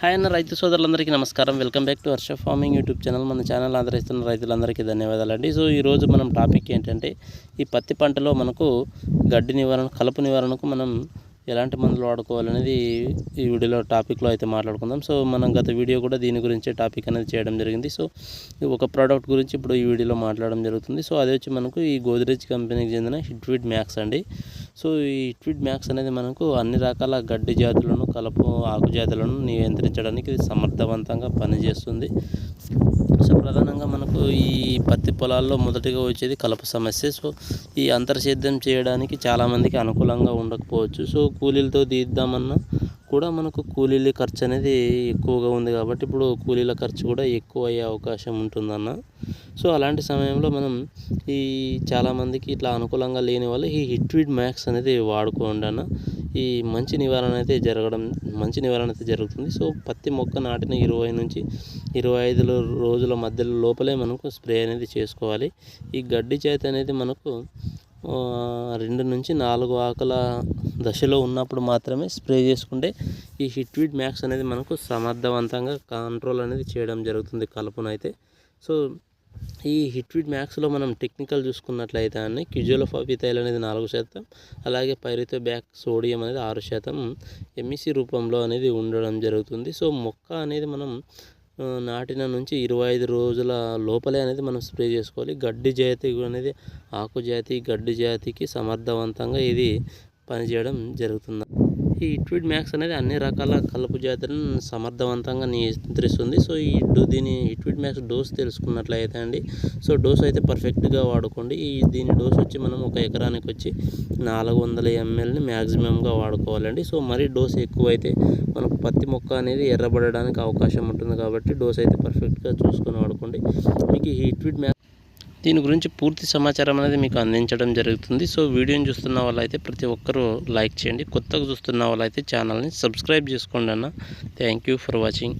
Hi అన్న రైతు సోదరులందరికీ నమస్కారం. Welcome back to Harsha farming YouTube channel మన ఛానల్ ఆదరిస్తున్న రైతులందరికీ ధన్యవాదాలు అండి. సో ఈరోజు మనం టాపిక్ ఏంటంటే ఈ పత్తి పంటలో మనకు గడ్డి నివారణ కలుపు నివారణకు మనం ఎలాంటి మందులు వాడుకోవాలనేది ఈ వీడియోలో టాపిక్లో అయితే మాట్లాడుకుందాం. సో మనం గత వీడియో కూడా దీని గురించే టాపిక్ అనేది చేయడం జరిగింది. సో ఈ ఒక ప్రోడక్ట్ గురించి ఇప్పుడు ఈ వీడియోలో మాట్లాడడం జరుగుతుంది. సో అది వచ్చి మనకు ఈ గోద్రేజ్ కంపెనీకి చెందిన హిట్విడ్ మ్యాక్స్ అండి. సో ఈ ట్విడ్ మ్యాక్స్ అనేది మనకు అన్ని రకాల గడ్డి జాతులను కలుపు ఆకు జాతులను నియంత్రించడానికి సమర్థవంతంగా పనిచేస్తుంది. సో ప్రధానంగా మనకు ఈ పత్తి పొలాల్లో మొదటిగా వచ్చేది కలుపు సమస్య. సో ఈ అంతర్సేద్యం చేయడానికి చాలామందికి అనుకూలంగా ఉండకపోవచ్చు. సో కూలీలతో తీద్దామన్నా కూడా మనకు కూలీల ఖర్చు అనేది ఎక్కువగా ఉంది కాబట్టి ఇప్పుడు కూలీల ఖర్చు కూడా ఎక్కువ అయ్యే అవకాశం ఉంటుందన్న. సో అలాంటి సమయంలో మనం ఈ చాలామందికి ఇట్లా అనుకూలంగా లేని వాళ్ళు ఈ హిట్విడ్ మ్యాక్స్ అనేది వాడుకోండి అన్న. ఈ మంచి నివారణ అయితే జరగడం మంచి నివారణ అయితే జరుగుతుంది. సో పత్తి మొక్క నాటిన ఇరవై నుంచి ఇరవై ఐదు రోజుల మధ్యలో లోపలే మనకు స్ప్రే అనేది చేసుకోవాలి. ఈ గడ్డి చేతి అనేది మనకు రెండు నుంచి నాలుగు ఆకుల దశలో ఉన్నప్పుడు మాత్రమే స్ప్రే చేసుకుంటే ఈ హిట్వీడ్ మ్యాక్స్ అనేది మనకు సమర్థవంతంగా కంట్రోల్ అనేది చేయడం జరుగుతుంది కలుపునైతే. సో ఈ హిట్వీడ్ మ్యాక్స్లో మనం టెక్నికల్ చూసుకున్నట్లయితే అన్ని క్యుజోలోఫాపితైల్ అనేది నాలుగు శాతం అలాగే పైరితో బ్యాక్ సోడియం అనేది ఆరు శాతం ఎంఈసి రూపంలో అనేది ఉండడం జరుగుతుంది. సో మొక్క అనేది మనం నాటిన నుంచి ఇరవై ఐదు రోజుల లోపలే అనేది మనం స్ప్రే చేసుకోవాలి. గడ్డి జాతి అనేది ఆకు జాతి గడ్డి జాతికి సమర్థవంతంగా ఇది పనిచేయడం జరుగుతుంది. ఈ హిట్విడ్ మ్యాక్స్ అనేది అన్ని రకాల కలుపు జాతులను సమర్థవంతంగా నియంత్రిస్తుంది. సో ఈ డో దీని హిట్విడ్ మ్యాక్స్ డోస్ తెలుసుకున్నట్లయితే అండి సో డోస్ అయితే పర్ఫెక్ట్గా వాడుకోండి. ఈ దీని డోస్ వచ్చి మనం ఒక ఎకరానికి వచ్చి నాలుగు వందల ఎంఎల్ని మ్యాక్సిమంగా వాడుకోవాలండి. సో మరీ డోస్ ఎక్కువైతే మనకు పత్తి మొక్క అనేది ఎర్రబడడానికి అవకాశం ఉంటుంది కాబట్టి డోస్ అయితే పర్ఫెక్ట్గా చూసుకొని వాడుకోండి. మీకు ఈ హిట్విడ్ మ్యాక్స్ దీని గురించి పూర్తి సమాచారం అనేది మీకు అందించడం జరుగుతుంది. సో వీడియోని చూస్తున్న వాళ్ళైతే ప్రతి ఒక్కరూ లైక్ చేయండి. కొత్తగా చూస్తున్న వాళ్ళైతే ఛానల్ని సబ్స్క్రైబ్ చేసుకోండి అన్న. Thank you for watching.